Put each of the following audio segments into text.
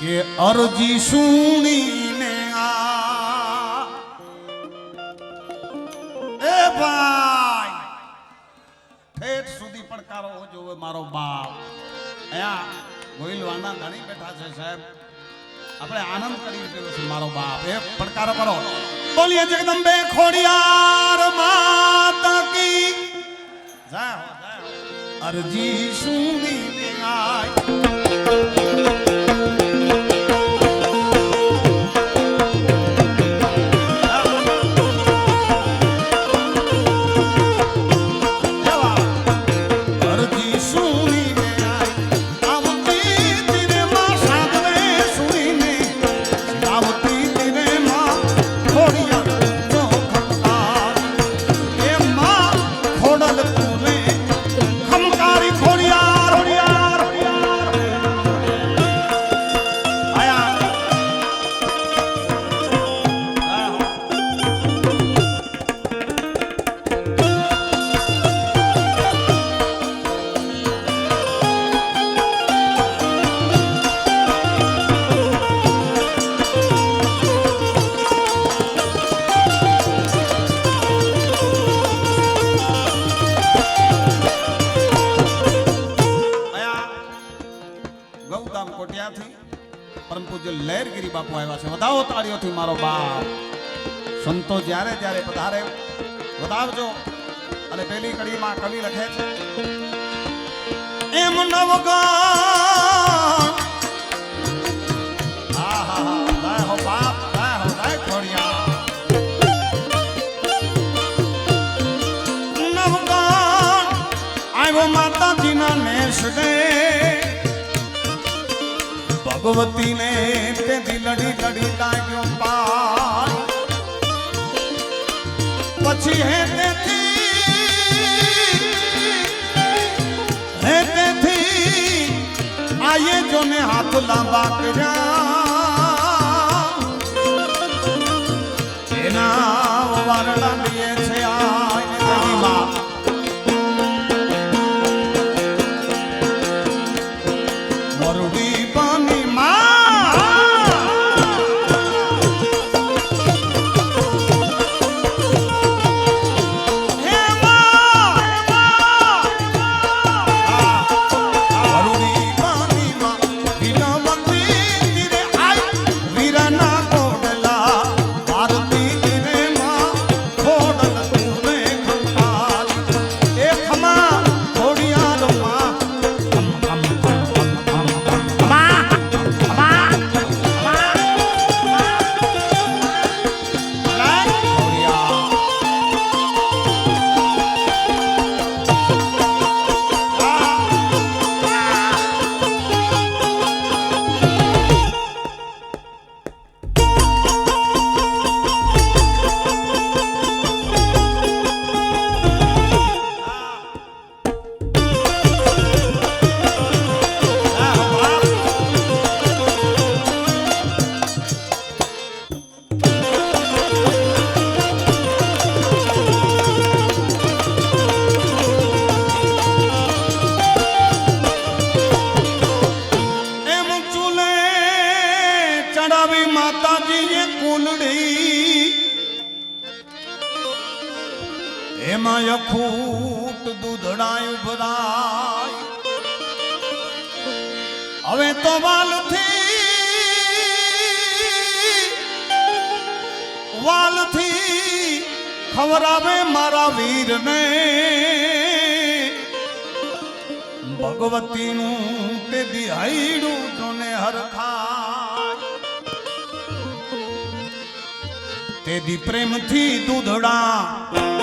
કે અરજી સુણીને આ. એ ભાઈ, ઠેઠ સુધી પડકારો જોવે મારો બાપ. અહીંયા ગોહિલવાના ધણી બેઠા છે સાહેબ. આપણે આનંદ કરી રહ્યો છે મારો બાપ. એ પડકારો કરો. બોલીએ જગદંબે ખોડિયાર માતા કી. જય અરજી સુણીને આય. વધાવો તાળીઓથી મારો બાપ. સંતો જ્યારે જ્યારે પધારે, વધાવજો. અને પેલી કડીમાં કવિ લખે છે, એમ નવગણ ભગવતીને તેથી લડી લડી લાગ્યો પાર. પછી હે તેથી હે તેથી, આયે જોને હાથ લાંબા કર્યા. એના વારણા લીએ ખવરાવે મારા વીરને ભગવતીનું તે દિહાઈડું તને હરખા તે દી પ્રેમથી દૂધડા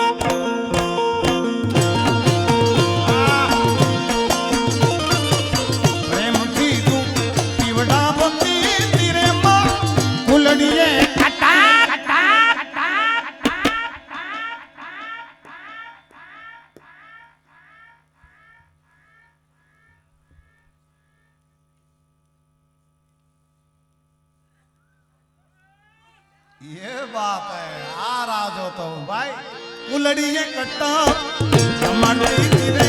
உலடிய கட்டா. நம்மடி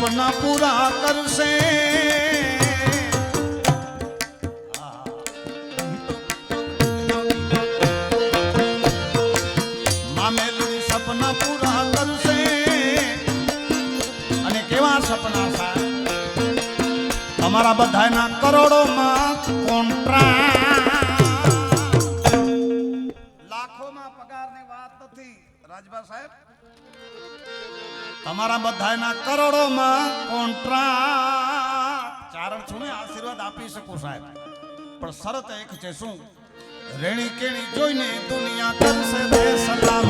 સપના પૂરા કરશે. મામેલું સપના પૂરા કરશે. અને કેવા સપના સાહેબ અમારા બધાના કરોડોમાં કોન્ટ્રાક્ટ લાખોમાં પગારની વાત નથી, રાજભા સાહેબ. તમારા બધાના કરોડોમાં કોન્ટ્રા ચારણ છું ને, આશીર્વાદ આપી શકું સાહેબ. પણ શરત એક છે શું? રેણી કેણી જોઈને દુનિયા કરશે સલામ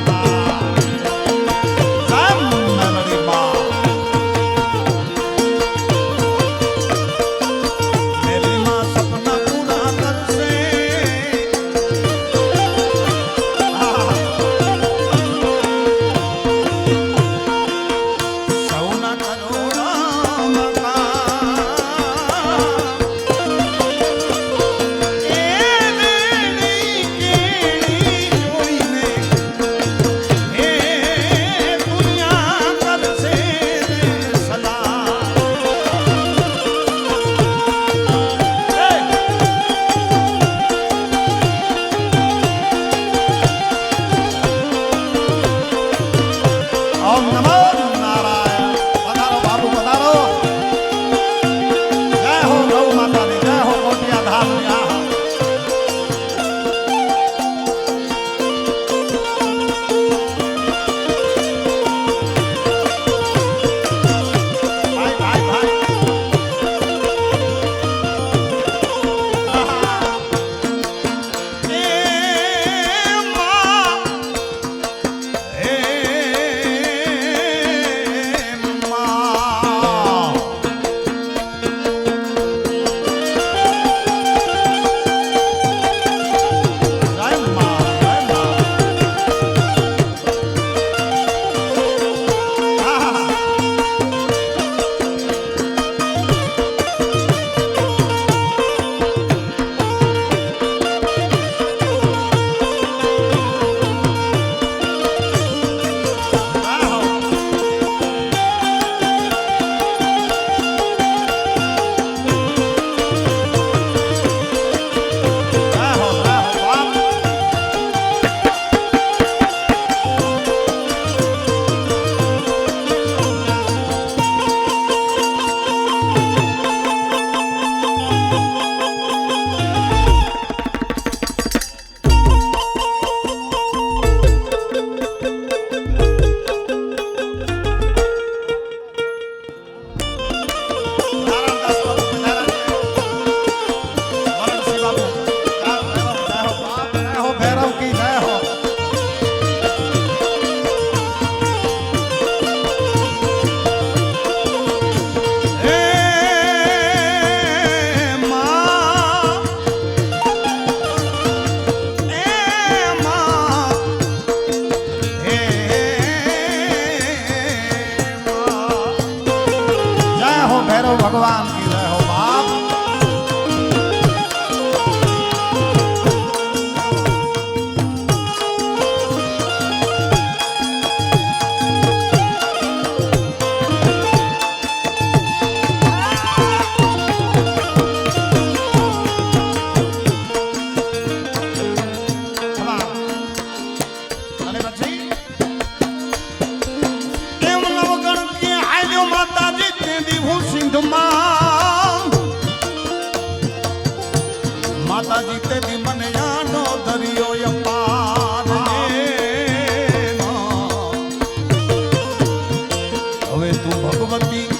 તું ભગવતી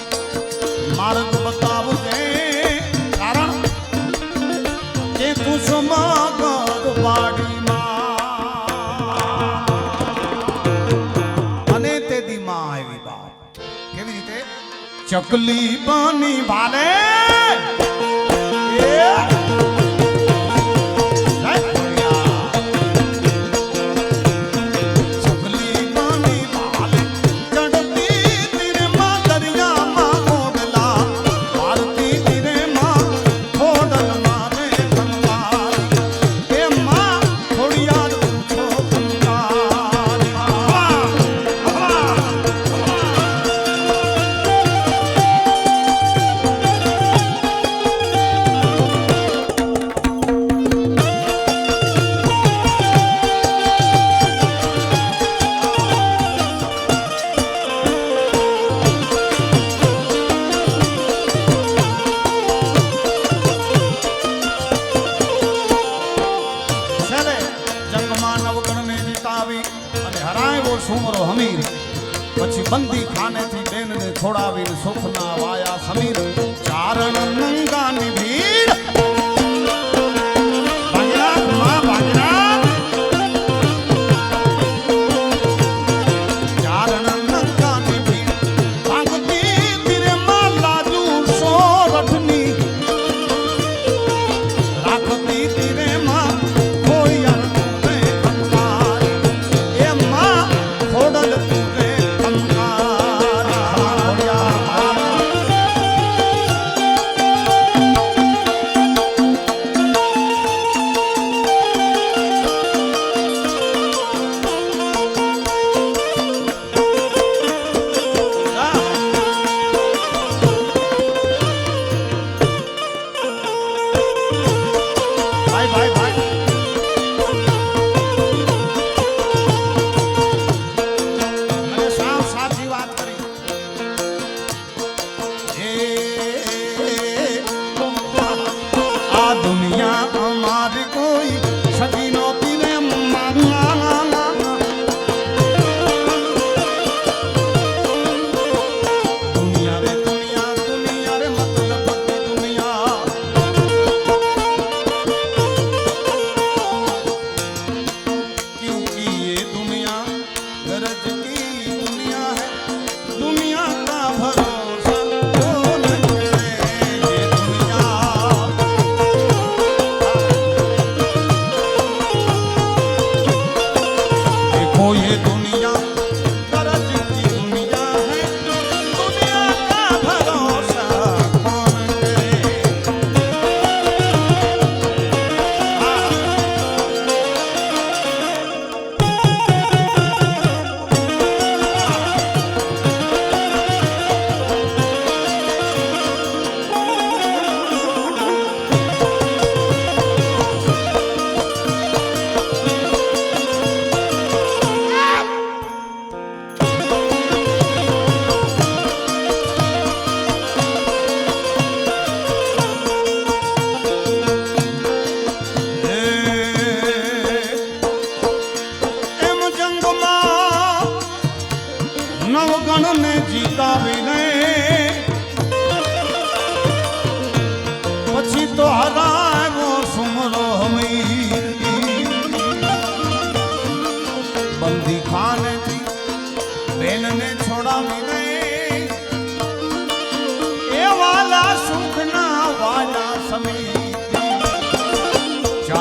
માર્ગ બતાવજે. કારણ કે તું સમાગર વાડીમાં. અને તે દીમાં આવી બાપ. કેવી રીતે? ચકલી બની વાલે.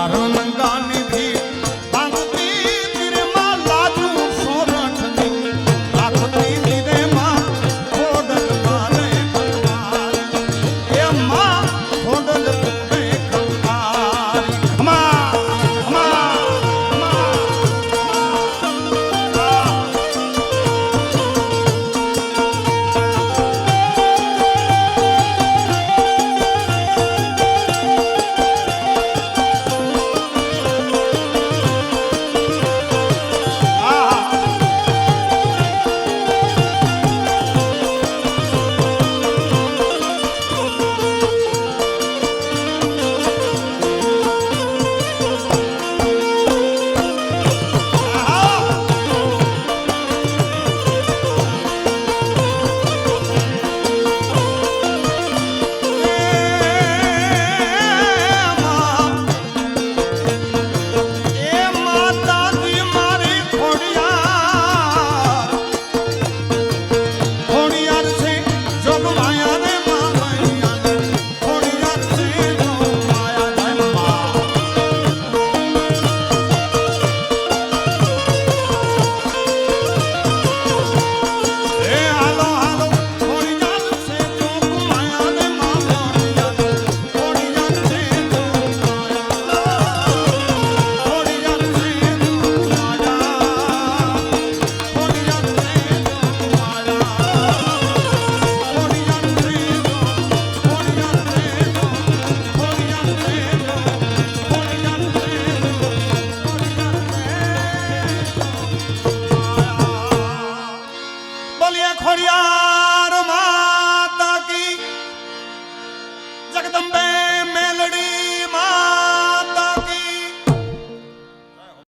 Arun.